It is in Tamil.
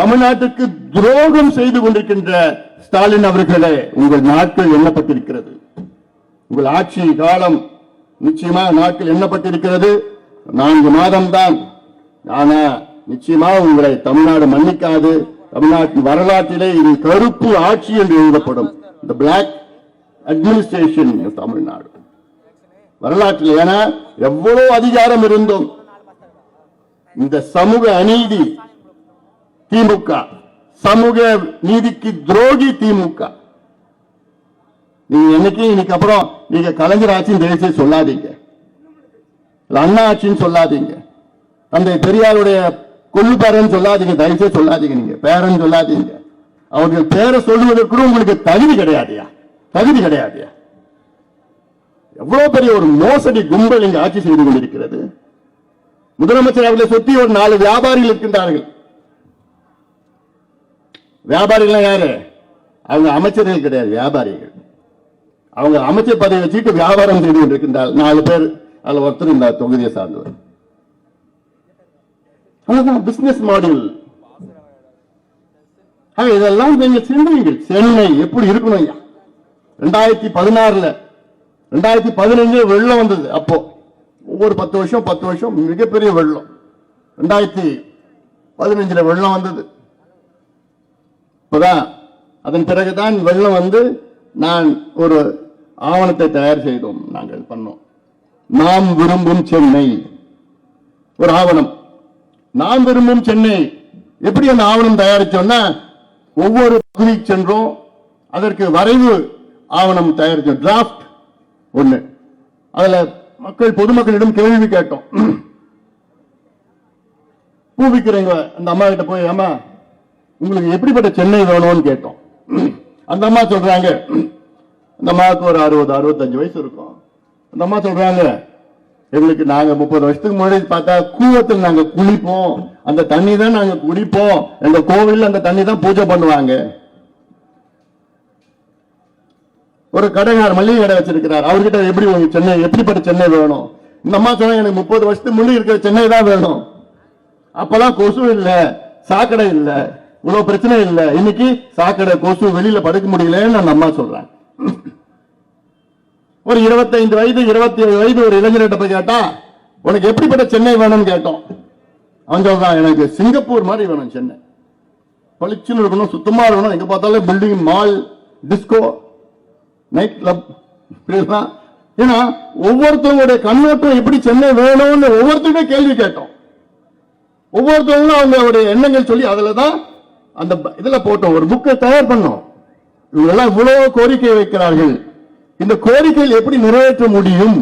தமிழ்நாட்டுக்கு துரோகம் செய்து கொண்டிருக்கின்ற ஸ்டாலின் அவர்களே உங்கள் நாட்கள் எண்ணப்பட்டிருக்கிறது. உங்கள் ஆட்சி காலம் நிச்சயமா நாட்கள் எண்ணப்பட்டிருக்கிறது. நான்கு மாதம் தான் ஆனா நிச்சயமா உங்களை தமிழ்நாடு மன்னிக்காது. தமிழ்நாட்டின் வரலாற்றிலே இது கருப்பு ஆட்சி என்று எழுதப்படும். இந்த பிளாக் அட்மினிஸ்ட்ரேஷன் தமிழ்நாடு. வரலாற்றில் ஏன்னா எவ்வளவு அதிகாரம் இருந்தோம். இந்த சமூக அநீதி திமுக. சமூக நீதிக்கு துரோகி திமுக. நீங்க என்னைக்கு இன்னைக்கு அப்புறம் நீங்க கலைஞர் ஆட்சின்னு தயவுசெய்து சொல்லாதீங்க. அண்ணா ஆட்சின்னு சொல்லாதீங்க. அந்த பெரியாருடைய கொள்ளு பேரன் சொல்லாதீங்க தயவுசெய்து சொல்லாதீங்க நீங்க. பேரன் சொல்லாதீங்க. அவர்கள் பேரை சொல்லுவதற்கு உங்களுக்கு தகுதி கிடையாதுயா? தகுதி கிடையாதுயா? எவ்வளவு பெரிய ஒரு மோசடி கும்பல் இங்கு ஆட்சி செய்து கொண்டிருக்கிறது. முதலமைச்சர் அவர்களை சுற்றி ஒரு நாலு வியாபாரிகள் இருக்கின்றார்கள். வியாபாரிகள் யாரு? அவங்க அமைச்சர்கள் கிடையாது வியாபாரிகள். அவங்க அமைச்சர் பதவி வச்சுட்டு வியாபாரம் செய்து கொண்டிருக்கின்றார் நாலு பேர் அதுல ஒருத்தர் இந்த தொகுதியை சார்ந்தவர். அவ்வளவுதான் பிசினஸ் மாடல் இதெல்லாம் நீங்க சிந்தனைகள் சென்னை எப்படி இருக்கணும் ஐயா? ரெண்டாயிரத்தி பதினாறுல ரெண்டாயிரத்தி பதினஞ்சு வெள்ளம் வந்தது. அப்போ ஒவ்வொரு பத்து வருஷம் பத்து வருஷம் மிகப்பெரிய வெள்ளம். ரெண்டாயிரத்தி பதினஞ்சுல வெள்ளம் வந்தது. இப்போதான் அதன் பிறகுதான் வெள்ளம் வந்து நான் ஒரு ஆவணத்தை தயார் செய்தோம் நாங்கள் பண்ணோம். நாம் விரும்பும் சென்னை. ஒரு ஆவணம். நாம் விரும்பும் சென்னை. எப்படி அந்த ஆவணம் தயாரிச்சோம்னா ஒவ்வொரு பகுதிக்கு சென்றோம். அதற்கு வரைவு ஆவணம் தயாரித்தோம் டிராஃப்ட் ஒன்று அதில் மக்கள் பொதுமக்களிடம் கேள்வி கேட்டோம். பூ விற்கிறவங்க அந்த அம்மா கிட்ட போய் அம்மா உங்களுக்கு எப்படிப்பட்ட சென்னை வேணும்னு கேட்டோம். அந்த அம்மா சொல்றாங்க அந்த அம்மாவுக்கு ஒரு அறுபது அறுபத்தஞ்சு வயசு இருக்கும். அந்த அம்மா சொல்றாங்க எங்களுக்கு நாங்க முப்பது வருஷத்துக்கு முன்னாடி பார்த்தா கூவத்தில் நாங்க குளிப்போம். அந்த தண்ணி தான் நாங்க குடிப்போம். எங்க கோவில் அந்த தண்ணி தான் பூஜை பண்ணுவாங்க. ஒரு கடைக்காரர் மளிகை கடை வச்சிருக்கிறார். அவர்கிட்ட எப்படி உங்களுக்கு சென்னை எப்படிப்பட்ட சென்னை வேணும்? இந்த அம்மா சொன்னாங்க எனக்கு முப்பது வருஷத்துக்கு முன்னாடி இருக்கிற சென்னை தான் வேணும். அப்பெல்லாம் கொசு இல்ல சாக்கடை இல்லை. இவ்வளவு பிரச்சனை இல்லை. இன்னைக்கு சாக்கடை கொசு வெளியில படுக்க முடியலன்னு நான் அம்மா சொல்றேன் ஒரு 25 வயது 27 வயது ஒரு இளைஞர்கிட்ட போய் கேட்டா உனக்கு எப்படிப்பட்ட சென்னை வேணும்னு கேட்டோம். அவன் சொல்றான் எனக்கு சிங்கப்பூர் மாதிரி வேணும் சென்னை. பளிச்சுன்னு இருக்கணும் சுத்தமா இருக்கணும். எங்க பார்த்தாலும் building mall disco night club இப்படிலாம். ஏன்னா ஒவ்வொருத்தவங்களுடைய கண்ணோட்டம் எப்படி சென்னை வேணும்னு ஒவ்வொருத்தருமே கேள்வி கேட்டோம். ஒவ்வொருத்தவங்களும் அவங்களுடைய எண்ணங்கள் சொல்லி அதுல தான் அந்த இதில் இதுல போட்டோம் ஒரு புக்கை தயார் பண்ணோம். இவங்க இவ்வளவு கோரிக்கை வைக்கிறார்கள். இந்த கோரிக்கையில் எப்படி நிறைவேற்ற முடியும்?